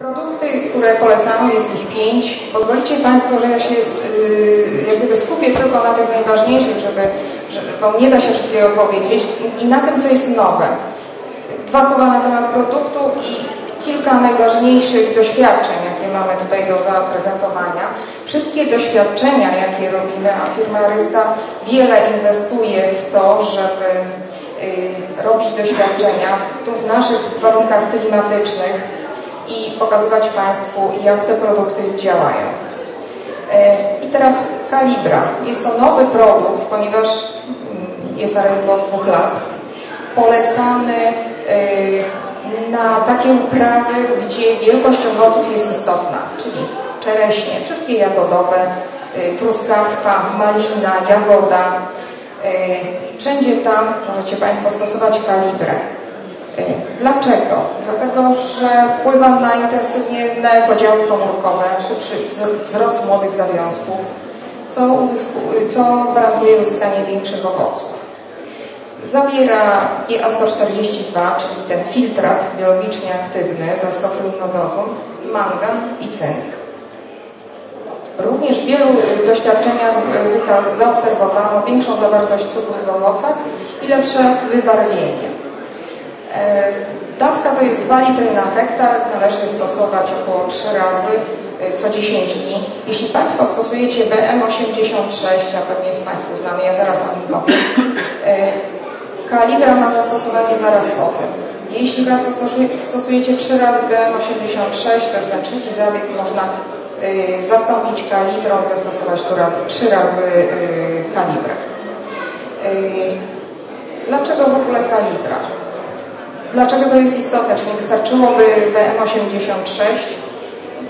Produkty, które polecamy, jest ich pięć. Pozwolicie Państwo, że ja się jak gdyby skupię tylko na tych najważniejszych, żeby, żeby, bo nie da się wszystkiego powiedzieć i na tym, co jest nowe. Dwa słowa na temat produktu i kilka najważniejszych doświadczeń, jakie mamy tutaj do zaprezentowania. Wszystkie doświadczenia, jakie robimy, a firma Rysta wiele inwestuje w to, żeby y, robić doświadczenia w, tu w naszych warunkach klimatycznych, i pokazywać Państwu, jak te produkty działają. E, I teraz kalibra. Jest to nowy produkt, ponieważ mm, jest na rynku od dwóch lat. Polecany e, na takie uprawy, gdzie wielkość owoców jest istotna, czyli czereśnie, wszystkie jagodowe, e, truskawka, malina, jagoda. Wszędzie tam możecie Państwo stosować kalibrę. Dlaczego? Dlatego, że wpływa na intensywne podziały komórkowe, szybszy wzrost młodych zawiązków, co, co gwarantuje uzyskanie większych owoców. Zawiera GA142, czyli ten filtrat biologicznie aktywny zaskofrumnodozum, mangan i cynk. Również w wielu doświadczeniach zaobserwowano większą zawartość cukru w owocach i lepsze wybarwienie. E, dawka to jest 2 litry na hektar, należy stosować około 3 razy e, co 10 dni. Jeśli Państwo stosujecie BM86, a pewnie jest Państwu znany, ja zaraz powiem, e, kalibra ma zastosowanie zaraz po tym. Jeśli Państwo stosujecie 3 razy BM86, to już na trzeci zabieg można zastąpić kalibrą, zastosować tu raz, 3 razy kalibrę. Dlaczego w ogóle kalibra? Dlaczego to jest istotne? Czy nie wystarczyłoby BM86?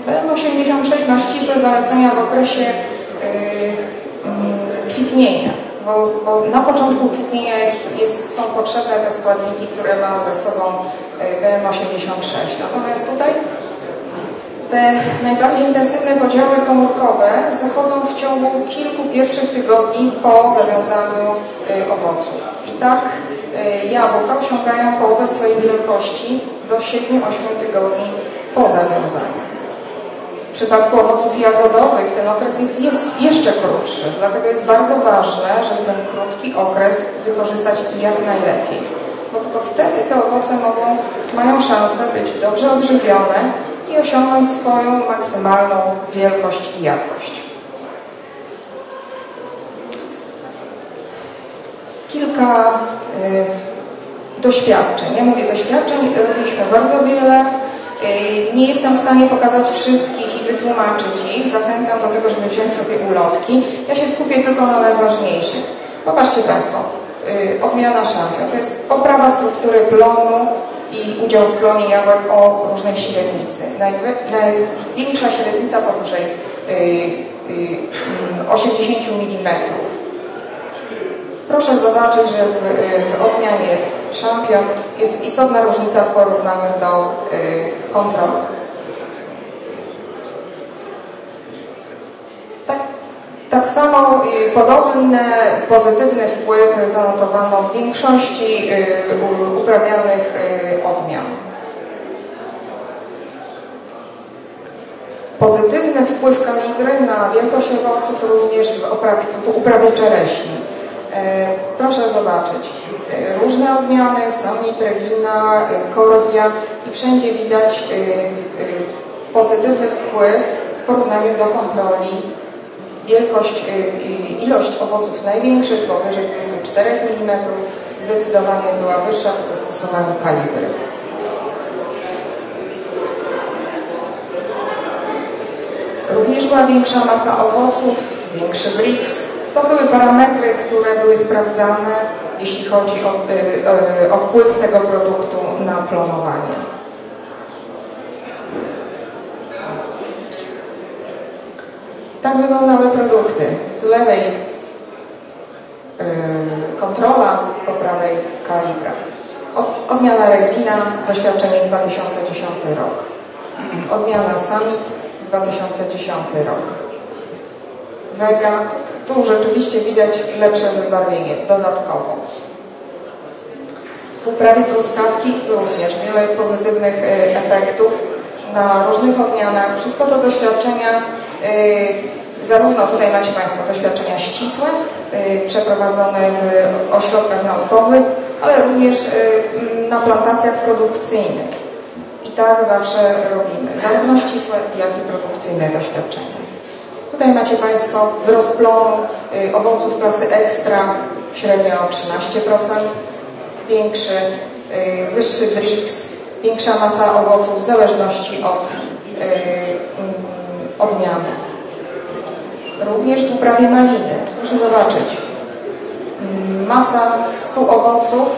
BM86 ma ścisłe zalecenia w okresie yy, kwitnienia, bo, bo, na początku kwitnienia jest, jest, są potrzebne te składniki, które ma ze sobą y, BM86. Natomiast tutaj te najbardziej intensywne podziały komórkowe zachodzą w ciągu kilku pierwszych tygodni po zawiązaniu y, owoców. I tak jabłka osiągają połowę swojej wielkości do 7-8 tygodni po zawiązaniu. W przypadku owoców jagodowych ten okres jest, jest jeszcze krótszy, dlatego jest bardzo ważne, żeby ten krótki okres wykorzystać jak najlepiej. Bo tylko wtedy te owoce mogą, mają szansę być dobrze odżywione i osiągnąć swoją maksymalną wielkość i jakość. Kilka y, doświadczeń. Ja mówię doświadczeń, robiliśmy bardzo wiele. Y, nie jestem w stanie pokazać wszystkich i wytłumaczyć ich. Zachęcam do tego, żeby wziąć sobie ulotki. Ja się skupię tylko na najważniejszych. Popatrzcie Państwo, y, odmiana szampion. To jest poprawa struktury plonu, i udział w plonie jabłek o różnej średnicy. Największa średnica powyżej 80 mm. Proszę zobaczyć, że w, w odmianie szampion jest istotna różnica w porównaniu do y, kontroli. Tak samo y, podobny pozytywny wpływ zanotowano w większości y, uprawianych y, odmian. Pozytywny wpływ kalibry na wielkość owoców również w uprawie, w uprawie czereśni. Proszę zobaczyć, różne odmiany, samit, regina, korodia i wszędzie widać pozytywny wpływ w porównaniu do kontroli wielkość, ilość owoców największych, powyżej 24 mm, zdecydowanie była wyższa w zastosowaniu kalibry. Również była większa masa owoców, większy BRICS. To były parametry, które były sprawdzane, jeśli chodzi o, y, y, o wpływ tego produktu na plonowanie. Tak wyglądały produkty. Z lewej yy, kontrola, po prawej kalibra. Odmiana Regina, doświadczenie 2010 rok. Odmiana Summit, 2010 rok. Vega, tu rzeczywiście widać lepsze wybarwienie dodatkowo. W uprawie truskawki również wiele pozytywnych y, efektów na różnych odmianach. Wszystko to doświadczenia, zarówno tutaj macie Państwo doświadczenia ścisłe, przeprowadzone w ośrodkach naukowych, ale również na plantacjach produkcyjnych. I tak zawsze robimy, zarówno ścisłe, jak i produkcyjne doświadczenia. Tutaj macie Państwo wzrost plonu y, owoców klasy ekstra, średnio 13% większy, y, wyższy BRICS, większa masa owoców w zależności od y, mm, odmiany. Również w uprawie maliny. Proszę zobaczyć. Mm, masa 100 owoców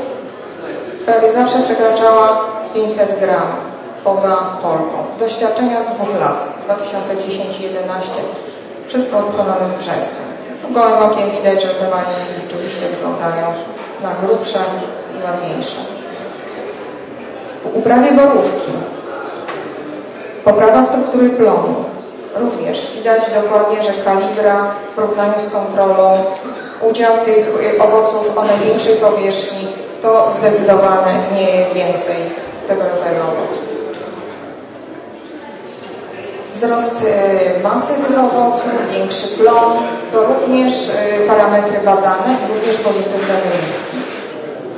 prawie zawsze przekraczała 500 gram poza Polką. Doświadczenia z dwóch lat, 2010-2011. Wszystko wykonane w wrzesniu. Gołym okiem widać, że te malinki rzeczywiście wyglądają na grubsze i ładniejsze. W uprawie borówki poprawa struktury plonu. Również widać dokładnie, że kalibra w porównaniu z kontrolą, udział tych owoców o największej powierzchni to zdecydowane nie więcej tego rodzaju owoców wzrost e, masy tych owoców, większy plon, to również e, parametry badane i również pozytywne wyniki.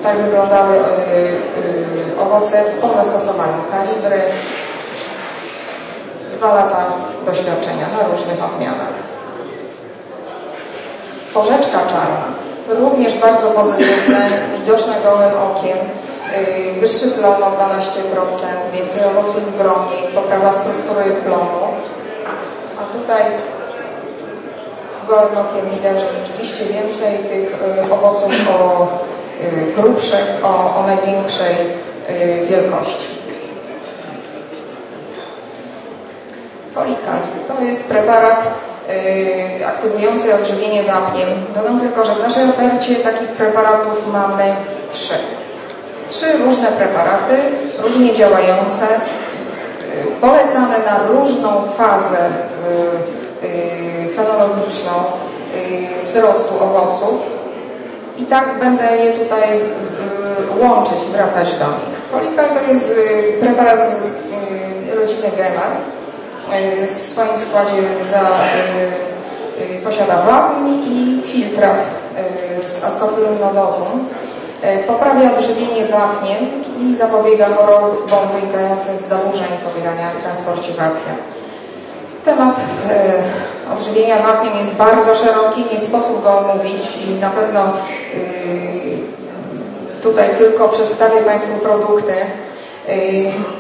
Tak wyglądały e, owoce po zastosowaniu kalibry. Dwa lata doświadczenia na różnych odmianach. Porzeczka czarna, również bardzo pozytywne, widoczne gołym okiem. Wyższy plon o 12%, więcej owoców w gronie, poprawa struktury plonu. Tutaj gołym widać, że rzeczywiście więcej tych y, owoców o y, grubszych, o, o największej wielkości. Folikal to jest preparat aktywujący odżywienie wapniem. Dodam tylko, że w naszej ofercie takich preparatów mamy trzy. Trzy różne preparaty, różnie działające, y, polecane na różną fazę y, y, fenologiczną wzrostu owoców. I tak będę je tutaj łączyć, wracać do nich. Polikal to jest preparat z rodziny Gemar. W swoim składzie za, posiada wapń i filtrat z ascofilum nodosum E, poprawia odżywienie wapniem i zapobiega chorobom wynikającym z zaburzeń pobierania i transporcie wapnia. Temat e, odżywienia wapniem jest bardzo szeroki, nie sposób go omówić i na pewno e, tutaj tylko przedstawię Państwu produkty.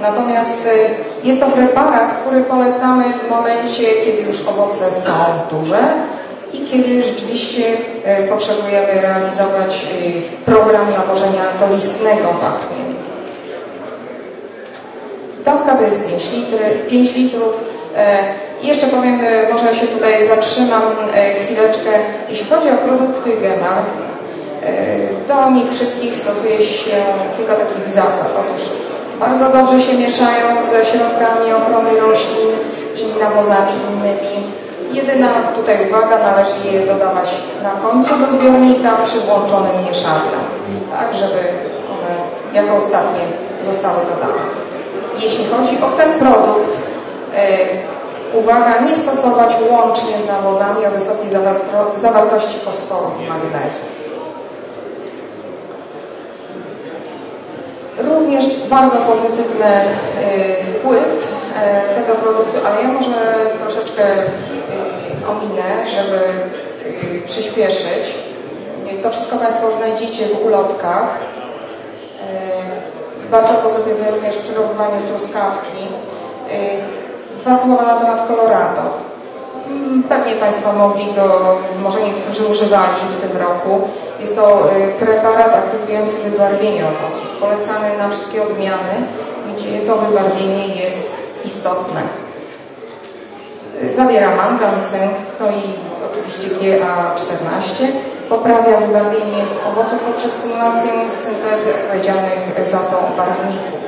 Natomiast jest to preparat, który polecamy w momencie, kiedy już owoce są duże, i kiedy rzeczywiście e, potrzebujemy realizować e, program nawożenia dolistnego wapniem. Dawka to jest 5, litry, 5 litrów. E, jeszcze powiem, może się tutaj zatrzymam chwileczkę. Jeśli chodzi o produkty GEMA, do nich wszystkich stosuje się kilka takich zasad. Otóż bardzo dobrze się mieszają ze środkami ochrony roślin i nawozami innymi Jedyna tutaj uwaga, należy je dodawać na końcu do zbiornika przy włączonym mieszadle, tak żeby one jako ostatnie zostały dodane. Jeśli chodzi o ten produkt, yy, uwaga, nie stosować łącznie z nawozami o wysokiej zawartości fosforu i magnezu. Również bardzo pozytywny yy, wpływ tego produktu, ale ja może troszeczkę ominę, żeby y, przyspieszyć. To wszystko Państwo znajdziecie w ulotkach. Bardzo pozytywne również w przygotowaniu truskawki. Dwa słowa na temat Colorado. Mm, pewnie Państwo mogli go, może niektórzy używali w tym roku. Jest to preparat aktywujący wybarwienie owoców, polecany na wszystkie odmiany, gdzie to wybarwienie jest istotne. Zawiera mangan, cynk, no i oczywiście GA14. Poprawia wybarwienie owoców poprzez stymulację syntezy odpowiedzialnych za to barwników.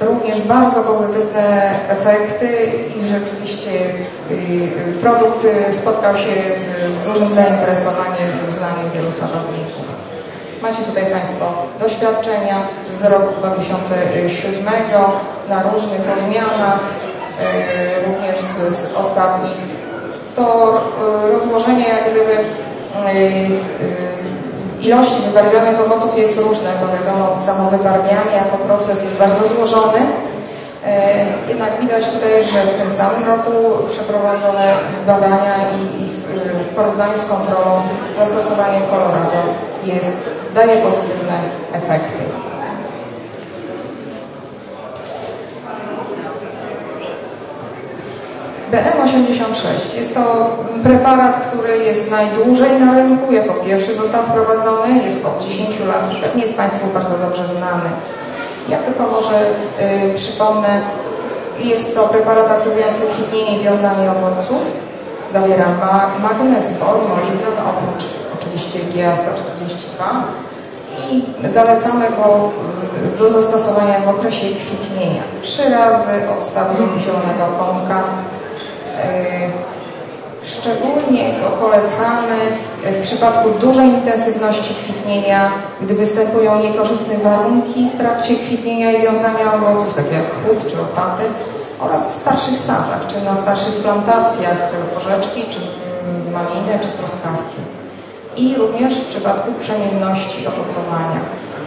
Również bardzo pozytywne efekty i rzeczywiście y, y, produkt spotkał się z, z dużym zainteresowaniem i uznaniem wielu sadowników. Macie tutaj Państwo doświadczenia z roku 2007 na różnych odmianach, e, również z, z ostatnich. To e, rozłożenie jak gdyby ilości wybarwionych owoców jest różne, bo wiadomo, samo wybarwianie jako proces jest bardzo złożony. E, jednak widać tutaj, że w tym samym roku przeprowadzone badania i, i w, w, porównaniu z kontrolą zastosowanie Colorado jest, daje pozytywne efekty. BM86 jest to preparat, który jest najdłużej na rynku, jako pierwszy został wprowadzony, jest od 10 lat, pewnie jest Państwu bardzo dobrze znany. Ja tylko może y, przypomnę, jest to preparat aktywujący kwitnienie i wiązanie owoców. Zawiera ma magnez, bor, molibden, oprócz oczywiście GA142 i zalecamy go y, do zastosowania w okresie kwitnienia. Trzy razy od stadium zielonego pąka. Y, Szczególnie go polecamy w przypadku dużej intensywności kwitnienia, gdy występują niekorzystne warunki w trakcie kwitnienia i wiązania owoców, takie jak chłód czy opaty, oraz w starszych sadach, czy na starszych plantacjach porzeczki, czy maliny, czy truskawki. I również w przypadku przemienności owocowania.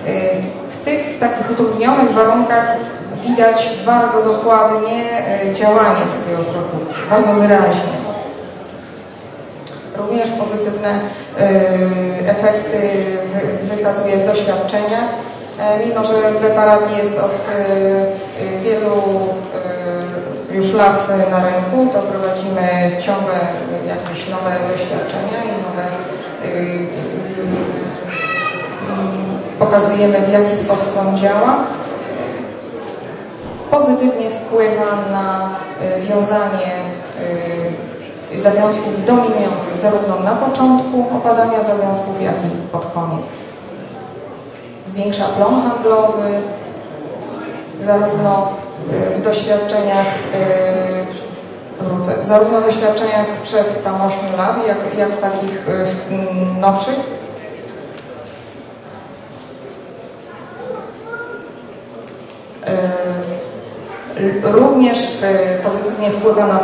Y, w tych takich utrudnionych warunkach widać bardzo dokładnie y, działanie takiego produktu, bardzo wyraźnie również pozytywne y, efekty wykazuje w doświadczeniach. E, mimo, że preparat jest od wielu już lat na rynku, to prowadzimy ciągle jakieś nowe doświadczenia i nowe pokazujemy w jaki sposób on działa. Pozytywnie wpływa na wiązanie zawiązków dominujących zarówno na początku opadania zawiązków, jak i pod koniec. Zwiększa plon handlowy, zarówno y, w doświadczeniach y, wrócę, zarówno w doświadczeniach sprzed tam 8 lat, jak, jak w takich y, nowszych. Również e, pozytywnie wpływa na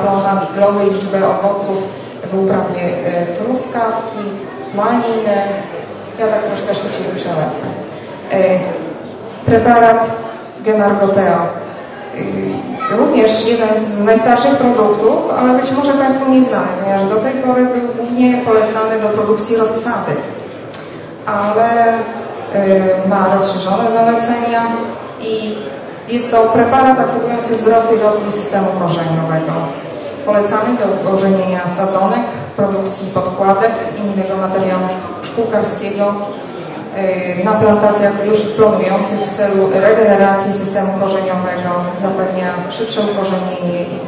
i liczbę owoców w uprawie e, truskawki, maliny. Ja tak troszkę szybciej przelecę. E, preparat Gemargoteo. Również jeden z najstarszych produktów, ale być może Państwu nieznany, ponieważ do tej pory był głównie polecany do produkcji rozsady, ale ma rozszerzone zalecenia i jest to preparat aktywujący wzrost i rozwój systemu korzeniowego. Polecany do korzenienia sadzonek, produkcji podkładek innego materiału szkółkarskiego y, na plantacjach już plonujących w celu regeneracji systemu korzeniowego, zapewnia szybsze ukorzenienie i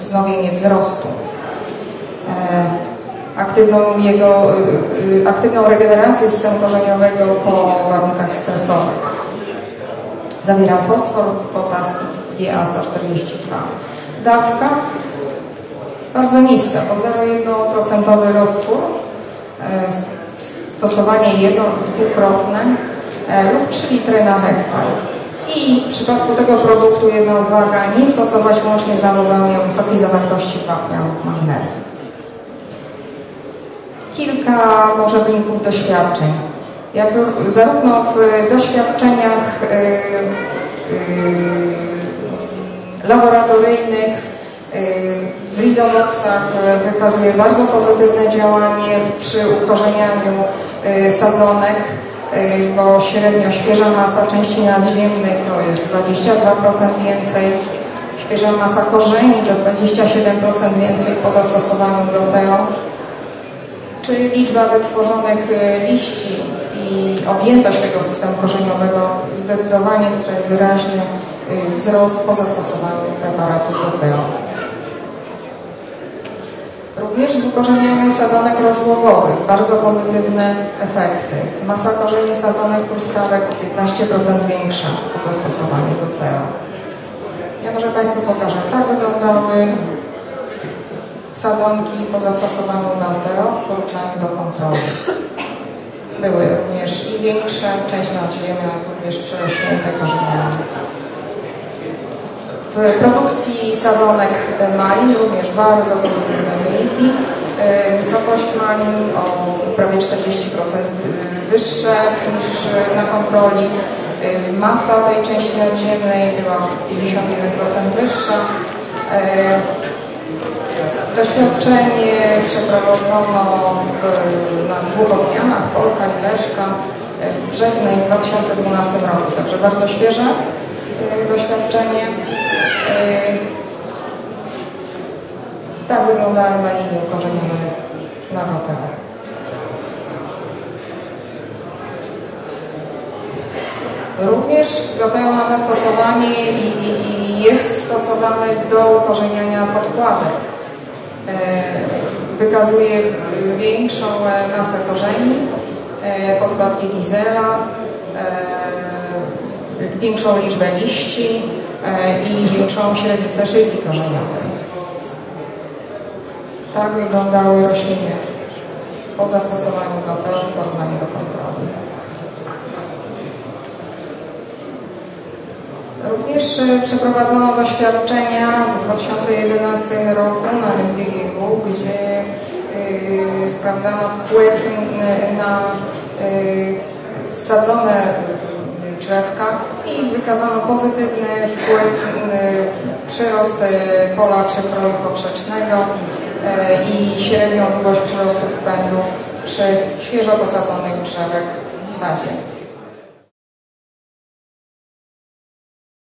wznowienie wzrostu. E, aktywną, jego, y, y, aktywną regenerację systemu korzeniowego po warunkach stresowych. Zawiera fosfor, potas i GA142. Dawka bardzo niska, bo 0,1% roztwór, e, stosowanie jedno lub dwukrotne e, lub 3 litry na hektar. I w przypadku tego produktu jedna uwaga, nie stosować łącznie z nawozami o wysokiej zawartości wapnia lub magnezu. Kilka może wyników doświadczeń jak zarówno w doświadczeniach y, y, laboratoryjnych, y, w rizoboksach wykazuje bardzo pozytywne działanie przy ukorzenianiu sadzonek, bo średnio świeża masa części nadziemnej to jest 22% więcej, świeża masa korzeni to 27% więcej po zastosowaniu Gloteo, czyli liczba wytworzonych liści i objętość tego systemu korzeniowego zdecydowanie tutaj wyraźny wzrost po zastosowaniu preparatu GPO. Również w ukorzenianiu sadzonek rozłogowych bardzo pozytywne efekty. Masa korzeni sadzonek truskawek o 15% większa po zastosowaniu GPO. Ja może Państwu pokażę. Tak wyglądały sadzonki po zastosowaniu GPO w porównaniu do kontroli były również większe, część nadziemia również przerośnięte korzeniami. W produkcji sadzonek malin również bardzo pozytywne wyniki. E, wysokość malin o prawie 40% wyższe niż na kontroli. E, masa tej części nadziemnej była 51% wyższa. E, doświadczenie przeprowadzono w, na dwóch odmianach, Polka i Leszka, w Brzeznej w 2012 roku, także bardzo świeże doświadczenie. Tak wyglądały maliny ukorzenione na hotelach. Również gotują na zastosowanie i, i, i, jest stosowany do ukorzeniania podkładek. E, wykazuje większą masę korzeni, e, podkładki Gizela, e, większą liczbę liści i większą średnicę szyjki korzeniowej. Tak wyglądały rośliny po zastosowaniu GOTO w porównaniu do kontroli. Również e, przeprowadzono doświadczenia w 2011 roku na SGGW, gdzie y, sprawdzano wpływ na y, sadzone drzewka i wykazano pozytywny wpływ, y, przyrost pola przekroju poprzecznego i średnią długość przyrostu pędów przy świeżo posadzonych drzewek w sadzie.